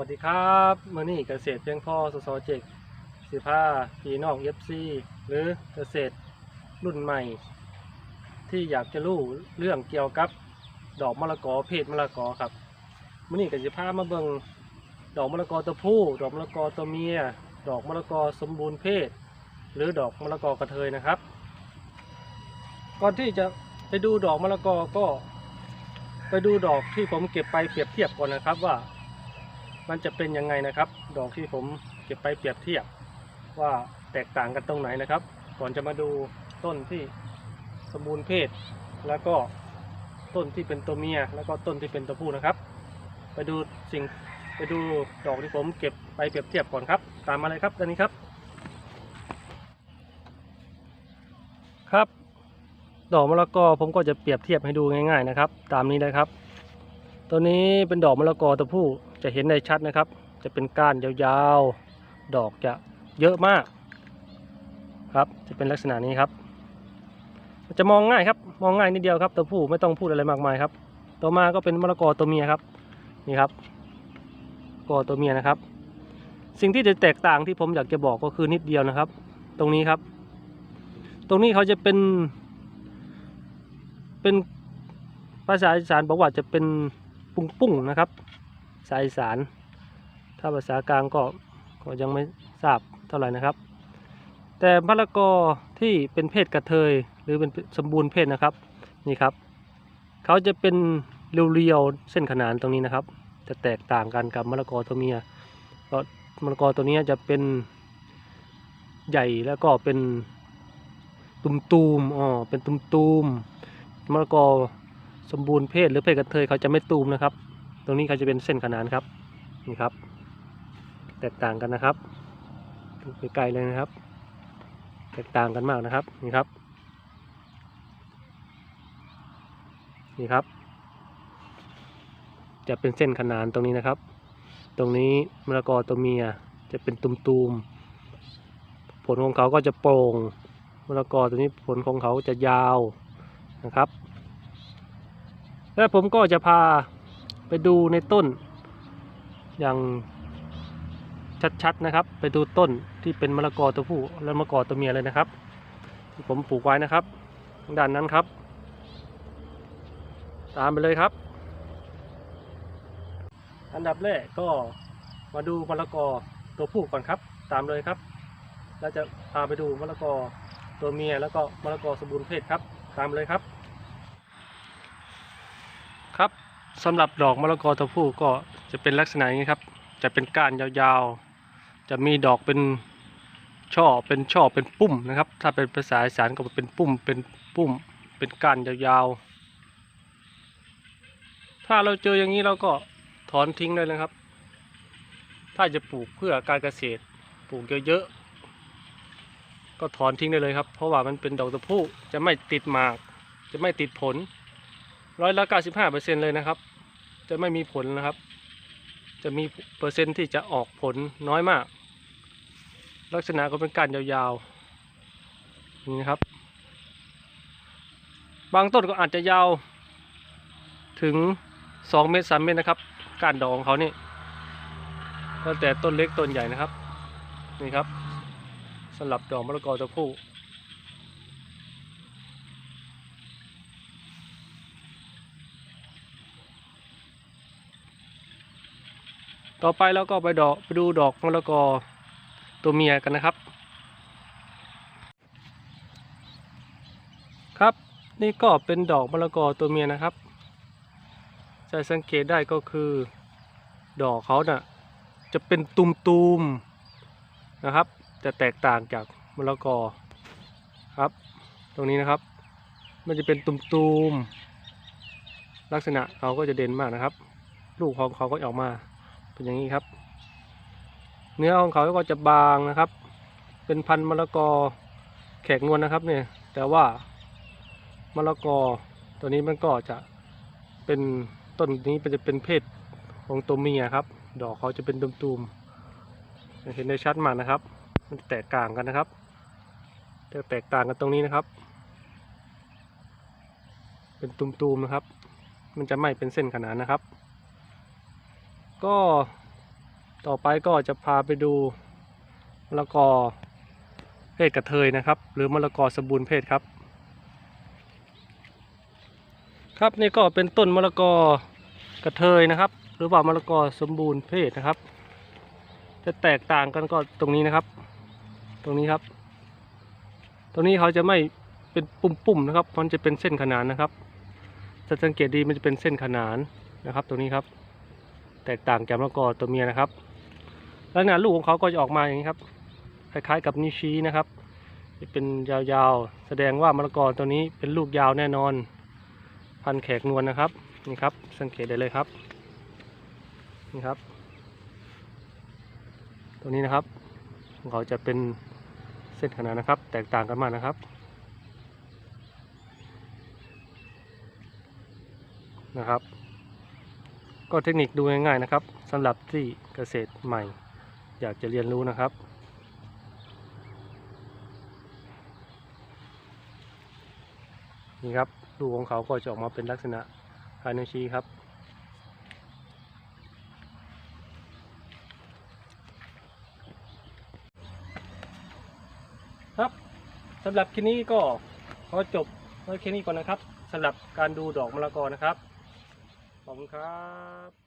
วัสดีครับมื่อนี้เกษตรเพียงพ่อสสเจกสิผ้าพีนอกเอฟซีหรือเกษตรรุ่นใหม่ ที่อยากจะรู้เรื่องเกี่ยวกับดอกมะละกอเพศมะละกอครับมื่อนี้ก็สิผ้ามาเบิ่งดอกมะละกอตัวผู้ ดอกมะละกอตัวเมีย ดอกมะละกอสมบูรณ์เพศ หรือดอกมะละกอกระเทยนะครับ ก่อนที่จะไปดูดอกมะละกอก็ ไปดูดอกที่ผมเก็บไปเปรียบเทียบก่อนนะครับว่า มันจะเป็นยังไงนะครับ ดอกที่ผมเก็บไปเปรียบเทียบ ว่าแตกต่างกันตรงไหนนะครับ ก่อนจะมาดูต้นที่สมบูรณ์เพศ แล้วก็ต้นที่เป็นตัวเมีย แล้วก็ต้นที่เป็นตัวผู้นะครับ ไปดูสิ่งไปดูดอกที่ผมเก็บไปเปรียบเทียบก่อนครับ ตามมาเลยครับด้านนี้ครับ ครับ ดอกมะละกอผมก็จะเปรียบเทียบให้ดูง่าย ๆนะครับ ตามนี้เลยครับ ตัวนี้เป็นดอกมะละกอตัวผู้ จะเห็นได้ชัดนะครับ จะเป็นก้านยาวๆ ดอกจะเยอะมาก ครับ จะเป็นลักษณะนี้ครับ จะมองง่ายครับ มองง่ายนิดเดียวครับ ตัวผู้ไม่ต้องพูดอะไรมากมายครับ ต่อมาก็เป็นมะละกอตัวเมียครับ นี่ครับกอตัวเมียนะครับ สิ่งที่จะแตกต่างที่ผมอยากจะบอกก็คือนิดเดียวนะครับ ตรงนี้ครับ ตรงนี้เขาจะเป็น เป็นภาษาอีสานบอกว่าจะเป็นปุ้งปุ้งๆนะครับ สายสานถ้าภาษากลางก็ก็ยังไม่ทราบเท่าไหร่นะครับ แต่มะละกอที่เป็นเพศกระเทยหรือเป็นสมบูรณ์เพศนะครับนี่ครับเขาจะเป็นเรียวๆเส้นขนานตรงนี้นะครับ จะแตกต่างกันกับมะละกอตัวเมียเพราะมะละกอตัวนี้จะเป็นใหญ่แล้วก็เป็นตุมๆอ๋อเป็นตุมๆมะละกอสมบูรณ์เพศหรือเพศกระเทยเขาจะไม่ตูมนะครับ ตรงนี้เขาจะเป็นเส้นขนานครับนี่ครับ แตกต่างกันนะครับดูไกลๆเลยนะครับ แตกต่างกันมากนะครับนี่ครับนี่ครับ จะเป็นเส้นขนานตรงนี้นะครับ ตรงนี้มะละกอตัวเมียจะเป็นตุมๆผลของเขาก็จะโปร่งมะละกอตัวนี้ผลของเขาจะยาวนะครับ และผมก็จะพา ไปดูในต้น อย่างชัดๆนะครับ ไปดูต้นที่เป็นมะละกอตัวผู้และมะละกอตัวเมียเลยนะครับที่ผมปลูกไว้นะครับด้านนั้นครับ ตามไปเลยครับ อันดับแรกก็มาดูมะละกอตัวผู้ก่อนครับ ตามเลยครับแล้วจะพาไปดูมะละกอตัวเมียแล้วก็มะละกอสมบูรณ์เพศครับ ตามเลยครับ ครับ สำหรับดอกมะละกอตัวผู้ก็จะเป็นลักษณะอย่างนี้ครับ จะเป็นก้านยาวๆ จะมีดอกเป็นช่อเป็นช่อเป็นปุ้มนะครับ ถ้าเป็นภาษาอีสานก็เป็นปุ้มเป็นปุ้มเป็นก้านยาวๆ ถ้าเราเจออย่างนี้เราก็ถอนทิ้งได้เลยครับ ถ้าจะปลูกเพื่อการเกษตรปลูกเยอะๆก็ถอนทิ้งได้เลยครับ เพราะว่ามันเป็นดอกตัวผู้จะไม่ติดหมาก จะไม่ติดผล ร้อยละ95เปอร์เซ็นเลยนะครับ จะไม่มีผลนะครับ จะมีเปอร์เซ็นต์ที่จะออกผลน้อยมาก ลักษณะก็เป็นก้านยาวๆนี่นะครับ บางต้นก็อาจจะยาวถึง2เมตร3เมตรนะครับก้านดอกของเขานี่แล้วแต่ต้นเล็กต้นใหญ่นะครับ นี่ครับสำหรับดอกมะละกอตัวผู้ ต่อไปแล้วก็ไปดอกไปดูดอกมะละกอตัวเมียกันนะครับ ครับนี่ก็เป็นดอกมะละกอตัวเมียนะครับจะสังเกตได้ก็คือ ดอกเขาเน่ะจะเป็นตุมๆนะครับ จะแตกต่างจากมะละกอครับ ตรงนี้นะครับ มันจะเป็นตุมๆลักษณะเขาก็จะเด่นมากนะครับ ลูกของเขาก็ออกมา เป็นอย่างนี้ครับ เนื้อของเขาก็จะบางนะครับ เป็นพันธุ์มะละกอแขกนวลนะครับ เนี่ย แต่ว่ามะละกอตัวนี้มันก็จะเป็นต้นนี้มันจะเป็นเพศของตัวเมียครับ ดอกเขาจะเป็นตุ่มๆเห็นได้ชัดมากนะครับ มันแตกต่างกันนะครับจะแตกต่างกันตรงนี้นะครับ เป็นตุ่มๆนะครับ มันจะไม่เป็นเส้นขนานนะครับ ก็ต่อไปก็จะพาไปดูมะละกอเพศกระเทยนะครับ หรือมะละกอสมบูรณ์เพศครับ ครับนี่ก็เป็นต้นมะละกอกระเทยนะครับ หรือว่ามะละกอสมบูรณ์เพศนะครับ จะแตกต่างกันก็ตรงนี้นะครับ ตรงนี้ครับ ตรงนี้เขาจะไม่เป็นปุ่มๆนะครับมันจะเป็นเส้นขนานนะครับจะสังเกตดีมันจะเป็นเส้นขนานนะครับ ตรงนี้ครับ แตกต่างจากมะละกอตัวเมียนะครับ ลักษณะลูกของเขาก็จะออกมาอย่างนี้ครับ คล้ายๆกับนิวชีนะครับจะเป็นยาวๆ แสดงว่ามะละกอตัวนี้เป็นลูกยาวแน่นอน พันแขกนวลนะครับ นี่ครับ สังเกตได้เลยครับ นี่ครับ ตัวนี้นะครับเขาจะเป็นเส้นขนานนะครับ แตกต่างกันมากนะครับนะครับ ก็เทคนิคดูง่ายๆนะครับสำหรับที่เกษตรใหม่ อยากจะเรียนรู้นะครับ นี่ครับลูกของเขาก็จะออกมาเป็นลักษณะคล้ายนิ้วชี้ครับครับสำหรับคลิปนี้ก็ขอจบไว้แค่นี้ก่อนนะครับสำหรับการดูดอกมะละกอนะครับ ขอบคุณครับ